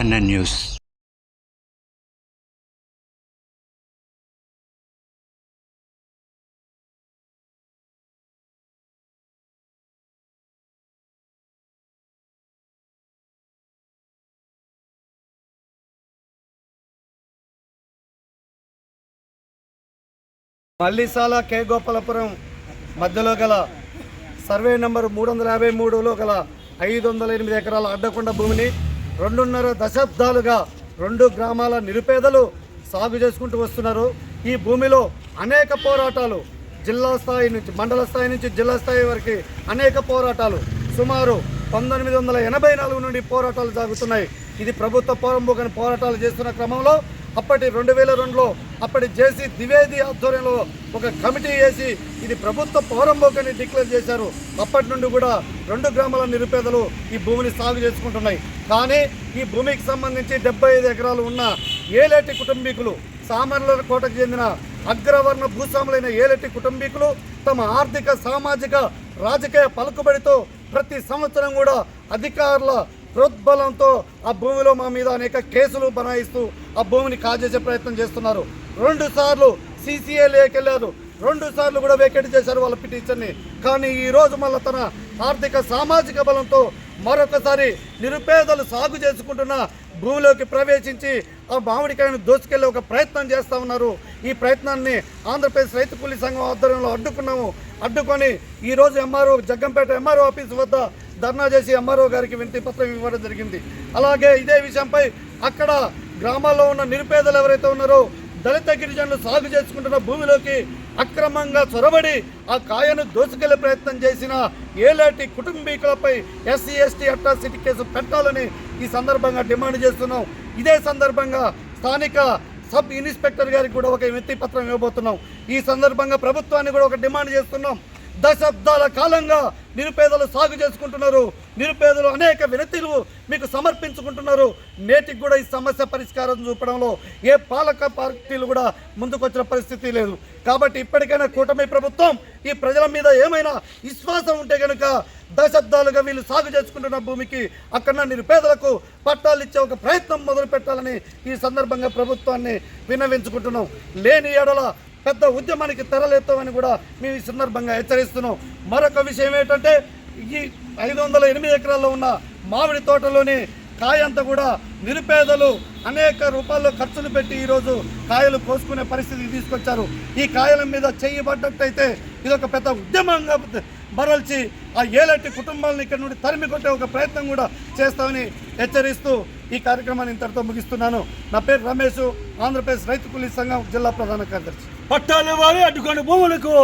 NN news. Mallisala K. Gopalapuram మధ్యలో గల survey number మూడు వందల యాభై మూడులో గల ఐదు వందల ఎనిమిది ఎకరాల అడ్డకొండ భూమిని రెండున్నర దశాబ్దాలుగా రెండు గ్రామాల నిరుపేదలు సాగు చేసుకుంటూ వస్తున్నారు. ఈ భూమిలో అనేక పోరాటాలు జిల్లా స్థాయి నుంచి మండల స్థాయి నుంచి జిల్లా స్థాయి వరకు అనేక పోరాటాలు. సుమారు పంతొమ్మిది వందల ఎనభై నాలుగు నుండి పోరాటాలు సాగుతున్నాయి. ఇది ప్రభుత్వ పోరంబోకని పోరాటాలు చేస్తున్న క్రమంలో అప్పటి రెండు వేల రెండులో అప్పటి జేసీ ద్వివేది ఆధ్వర్యంలో ఒక కమిటీ వేసి ఇది ప్రభుత్వ పౌరంబోకని డిక్లేర్ చేశారు. అప్పటి నుండి కూడా రెండు గ్రామాల నిరుపేదలు ఈ భూమిని సాగు చేసుకుంటున్నాయి. కానీ ఈ భూమికి సంబంధించి డెబ్బై ఐదు ఎకరాలు ఉన్న ఏలేటి కుటుంబీకులు సామాన్యుల కోటకు చెందిన అగ్రవర్ణ భూస్వాములైన ఏలటి కుటుంబీకులు తమ ఆర్థిక సామాజిక రాజకీయ పలుకుబడితో ప్రతి సంవత్సరం కూడా అధికారుల ప్రోద్బలంతో ఆ భూమిలో మా మీద అనేక కేసులు బనాయిస్తూ ఆ భూమిని కాజేసే ప్రయత్నం చేస్తున్నారు. రెండు సార్లు సీసీఏ లేకెళ్ళారు రెండు సార్లు కూడా వేకెట్ చేశారు వాళ్ళ పిటిషన్ని. కానీ ఈ రోజు మళ్ళీ తన ఆర్థిక సామాజిక బలంతో మరొకసారి నిరుపేదలు సాగు చేసుకుంటున్న భూమిలోకి ప్రవేశించి ఆ మామిడికాయను దోసుకెళ్ళే ఒక ప్రయత్నం చేస్తూ ఉన్నారు. ఈ ప్రయత్నాన్ని ఆంధ్రప్రదేశ్ రైతు కూలీ సంఘం ఆధ్వర్యంలో అడ్డుకున్నాము. అడ్డుకొని ఈరోజు ఎంఆర్ఓ జగ్గంపేట ఎంఆర్ఓ ఆఫీస్ వద్ద ధర్నా చేసి ఎంఆర్ఓ గారికి వినతి పత్రం ఇవ్వడం జరిగింది. అలాగే ఇదే విషయంపై అక్కడ గ్రామాల్లో ఉన్న నిరుపేదలు ఎవరైతే ఉన్నారో దళిత గిరిజనులు సాగు చేసుకుంటున్న భూమిలోకి అక్రమంగా చొరబడి ఆ కాయను దోచుకెళ్ళే ప్రయత్నం చేసిన ఏలాంటి కుటుంబీకులపై ఎస్సీ ఎస్టీ అట్రాసిటీ కేసు పెట్టాలని ఈ సందర్భంగా డిమాండ్ చేస్తున్నాం. ఇదే సందర్భంగా స్థానిక సబ్ ఇన్స్పెక్టర్ గారికి కూడా ఒక వినతి పత్రం ఇవ్వబోతున్నాం. ఈ సందర్భంగా ప్రభుత్వాన్ని కూడా ఒక డిమాండ్ చేస్తున్నాం. దశాబ్దాల కాలంగా నిరుపేదలు సాగు చేసుకుంటున్నారు. నిరుపేదలు అనేక వినతిలు మీకు సమర్పించుకుంటున్నారు. నేటికి కూడా ఈ సమస్య పరిష్కారం చూపడంలో ఏ పాలక పార్టీలు కూడా ముందుకొచ్చిన పరిస్థితి లేదు. కాబట్టి ఇప్పటికైనా కూటమి ప్రభుత్వం ఈ ప్రజల మీద ఏమైనా విశ్వాసం ఉంటే కనుక దశాబ్దాలుగా వీళ్ళు సాగు చేసుకుంటున్న భూమికి అక్కడ నిరుపేదలకు పట్టాలు ఇచ్చే ఒక ప్రయత్నం మొదలు పెట్టాలని ఈ సందర్భంగా ప్రభుత్వాన్ని విన్నవించుకుంటున్నాం. లేని ఎడల పెద్ద ఉద్యమానికి తెరలేస్తామని కూడా మేము ఈ సందర్భంగా హెచ్చరిస్తున్నాం. మరొక విషయం ఏంటంటే ఈ ఐదు వందల ఎనిమిది ఎకరాల్లో ఉన్న మామిడి తోటలోని కాయ అంతా కూడా నిరుపేదలు అనేక రూపాల్లో ఖర్చులు పెట్టి ఈరోజు కాయలు కోసుకునే పరిస్థితికి తీసుకొచ్చారు. ఈ కాయల మీద చేయబడ్డట్టయితే ఇది ఒక పెద్ద ఉద్యమంగా మరల్చి ఆ ఏలటి కుటుంబాలను ఇక్కడ నుండి తరిమి కొట్టే ఒక ప్రయత్నం కూడా చేస్తామని హెచ్చరిస్తూ ఈ కార్యక్రమాన్ని ఇంతటితో ముగిస్తున్నాను. నా పేరు రమేష్ ఆంధ్రప్రదేశ్ రైతు కూలీ సంఘం జిల్లా ప్రధాన కార్యదర్శి. పట్టాలు వారి అడ్డుకొని భూములకు.